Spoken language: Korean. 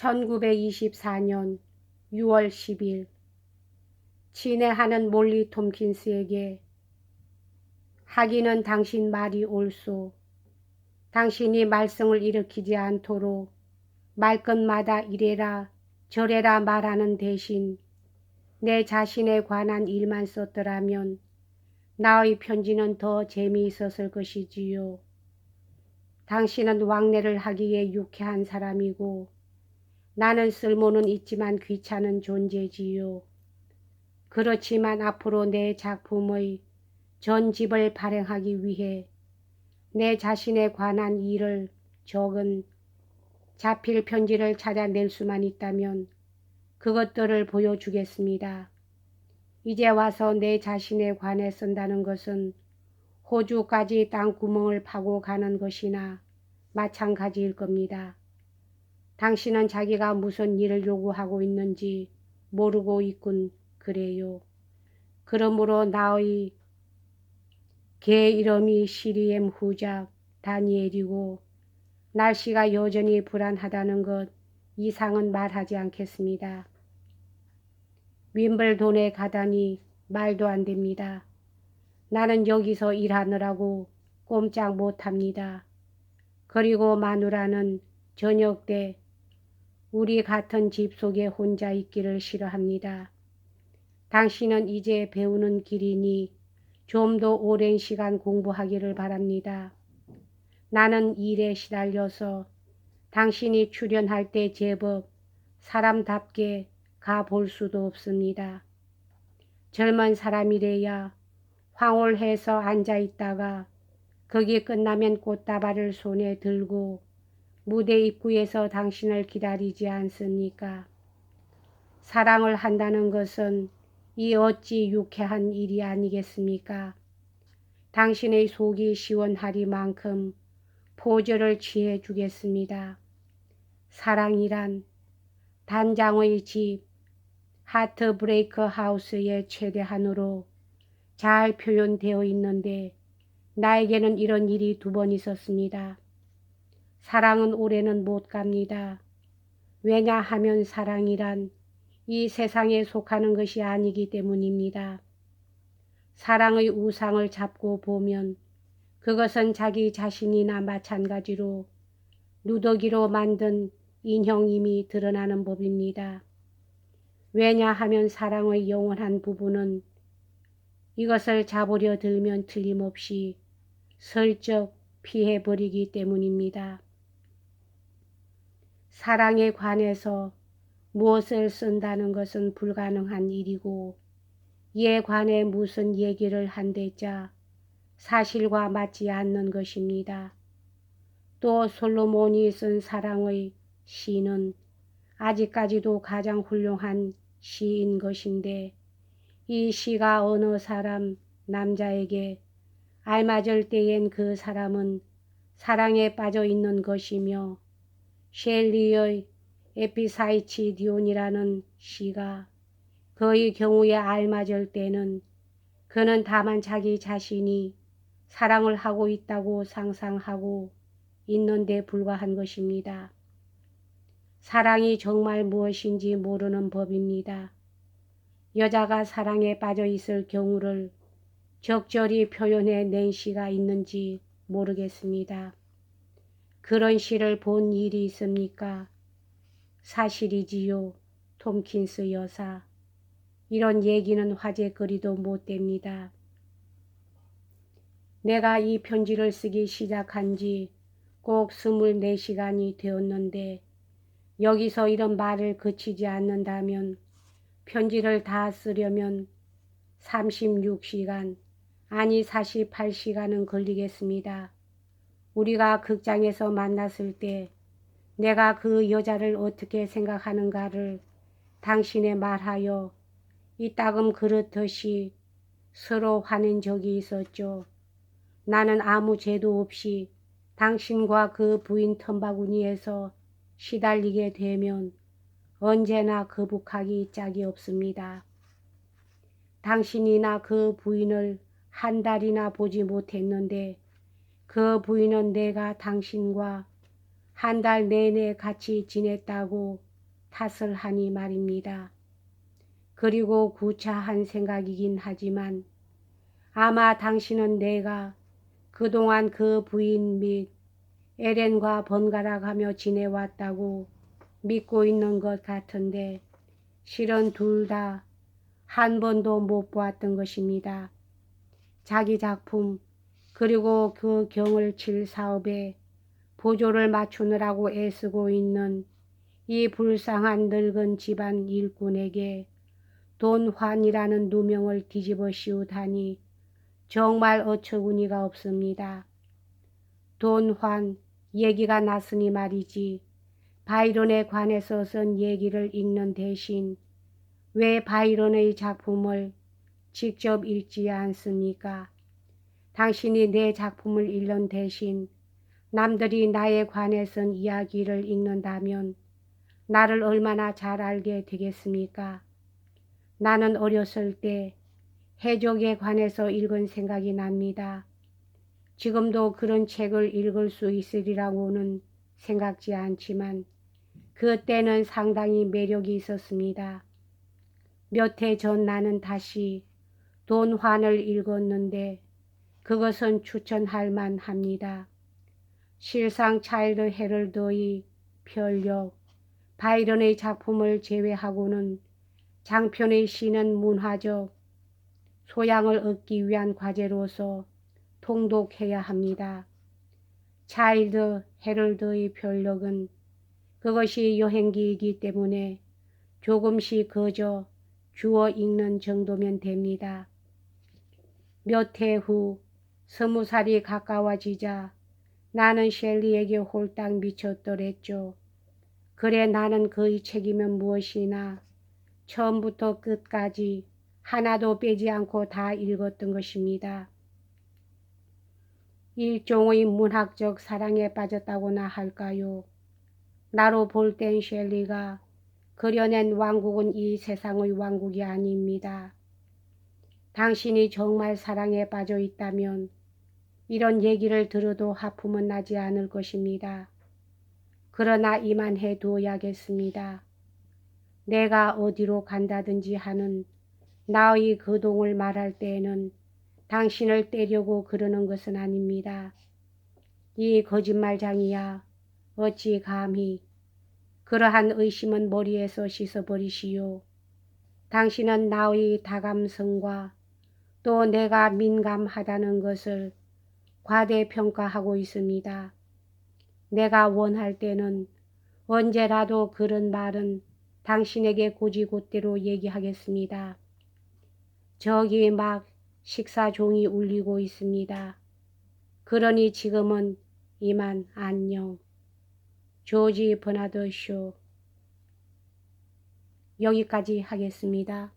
1924년 6월 10일 친애하는 몰리 톰킨스에게 하기는 당신 말이 옳소. 당신이 말썽을 일으키지 않도록 말끝마다 이래라 저래라 말하는 대신 내 자신에 관한 일만 썼더라면 나의 편지는 더 재미있었을 것이지요. 당신은 왕래를 하기에 유쾌한 사람이고 나는 쓸모는 있지만 귀찮은 존재지요. 그렇지만 앞으로 내 작품의 전집을 발행하기 위해 내 자신에 관한 일을 적은 자필 편지를 찾아낼 수만 있다면 그것들을 보여주겠습니다. 이제 와서 내 자신에 관해 쓴다는 것은 호주까지 땅구멍을 파고 가는 것이나 마찬가지일 겁니다. 당신은 자기가 무슨 일을 요구하고 있는지 모르고 있군 그래요. 그러므로 나의 개 이름이 시리엠 후작 다니엘이고 날씨가 여전히 불안하다는 것 이상은 말하지 않겠습니다. 윈블돈에 가다니 말도 안 됩니다. 나는 여기서 일하느라고 꼼짝 못합니다. 그리고 마누라는 저녁 때 우리 같은 집 속에 혼자 있기를 싫어합니다. 당신은 이제 배우는 길이니 좀 더 오랜 시간 공부하기를 바랍니다. 나는 일에 시달려서 당신이 출연할 때 제법 사람답게 가볼 수도 없습니다. 젊은 사람이래야 황홀해서 앉아 있다가 거기 끝나면 꽃다발을 손에 들고 무대 입구에서 당신을 기다리지 않습니까? 사랑을 한다는 것은 이 어찌 유쾌한 일이 아니겠습니까? 당신의 속이 시원하리만큼 포즈를 취해 주겠습니다. 사랑이란 단장의 집 하트 브레이크 하우스의 최대한으로 잘 표현되어 있는데 나에게는 이런 일이 두 번 있었습니다. 사랑은 오래는 못 갑니다. 왜냐하면 사랑이란 이 세상에 속하는 것이 아니기 때문입니다. 사랑의 우상을 잡고 보면 그것은 자기 자신이나 마찬가지로 누더기로 만든 인형임이 드러나는 법입니다. 왜냐하면 사랑의 영원한 부분은 이것을 잡으려 들면 틀림없이 슬쩍 피해버리기 때문입니다. 사랑에 관해서 무엇을 쓴다는 것은 불가능한 일이고 이에 관해 무슨 얘기를 한대자 사실과 맞지 않는 것입니다. 또 솔로몬이 쓴 사랑의 시는 아직까지도 가장 훌륭한 시인 것인데 이 시가 어느 사람 남자에게 알맞을 때엔 그 사람은 사랑에 빠져 있는 것이며 셸리의 에피사이치디온이라는 시가 그의 경우에 알맞을 때는 그는 다만 자기 자신이 사랑을 하고 있다고 상상하고 있는데 불과한 것입니다. 사랑이 정말 무엇인지 모르는 법입니다. 여자가 사랑에 빠져 있을 경우를 적절히 표현해 낸 시가 있는지 모르겠습니다. 그런 시를 본 일이 있습니까? 사실이지요. 톰킨스 여사. 이런 얘기는 화제거리도 못 됩니다. 내가 이 편지를 쓰기 시작한 지 꼭 24시간이 되었는데 여기서 이런 말을 그치지 않는다면 편지를 다 쓰려면 36시간 아니 48시간은 걸리겠습니다. 우리가 극장에서 만났을 때 내가 그 여자를 어떻게 생각하는가를 당신에 말하여 이따금 그렇듯이 서로 화낸 적이 있었죠. 나는 아무 죄도 없이 당신과 그 부인 텀바구니에서 시달리게 되면 언제나 거북하기 짝이 없습니다. 당신이나 그 부인을 한 달이나 보지 못했는데 그 부인은 내가 당신과 한 달 내내 같이 지냈다고 탓을 하니 말입니다. 그리고 구차한 생각이긴 하지만 아마 당신은 내가 그동안 그 부인 및 에렌과 번갈아 가며 지내왔다고 믿고 있는 것 같은데 실은 둘 다 한 번도 못 보았던 것입니다. 자기 작품 그리고 그 경을 칠 사업에 보조를 맞추느라고 애쓰고 있는 이 불쌍한 늙은 집안 일꾼에게 돈환이라는 누명을 뒤집어 씌우다니 정말 어처구니가 없습니다. 돈환 얘기가 났으니 말이지 바이런에 관해서 쓴 얘기를 읽는 대신 왜 바이런의 작품을 직접 읽지 않습니까? 당신이 내 작품을 읽는 대신 남들이 나에 관해 쓴 이야기를 읽는다면 나를 얼마나 잘 알게 되겠습니까? 나는 어렸을 때 해적에 관해서 읽은 생각이 납니다. 지금도 그런 책을 읽을 수 있으리라고는 생각지 않지만 그때는 상당히 매력이 있었습니다. 몇 해 전 나는 다시 돈환을 읽었는데 그것은 추천할 만합니다. 실상 차일드 헤럴드의 편력, 바이런의 작품을 제외하고는 장편의 시는 문화적 소양을 얻기 위한 과제로서 통독해야 합니다. 차일드 헤럴드의 편력은 그것이 여행기이기 때문에 조금씩 거저 주어 읽는 정도면 됩니다. 몇 해 후 스무 살이 가까워지자 나는 셸리에게 홀딱 미쳤더랬죠. 그래 나는 그의 책이면 무엇이나 처음부터 끝까지 하나도 빼지 않고 다 읽었던 것입니다. 일종의 문학적 사랑에 빠졌다고나 할까요? 나로 볼 땐 셸리가 그려낸 왕국은 이 세상의 왕국이 아닙니다. 당신이 정말 사랑에 빠져 있다면 이런 얘기를 들어도 하품은 나지 않을 것입니다. 그러나 이만 해 두어야겠습니다. 내가 어디로 간다든지 하는 나의 거동을 말할 때에는 당신을 떼려고 그러는 것은 아닙니다. 이 거짓말장이야 어찌 감히 그러한 의심은 머리에서 씻어버리시오. 당신은 나의 다감성과 또 내가 민감하다는 것을 과대평가하고 있습니다. 내가 원할 때는 언제라도 그런 말은 당신에게 고지곳대로 얘기하겠습니다. 저기 막 식사 종이 울리고 있습니다. 그러니 지금은 이만 안녕. 조지 버나드 쇼 여기까지 하겠습니다.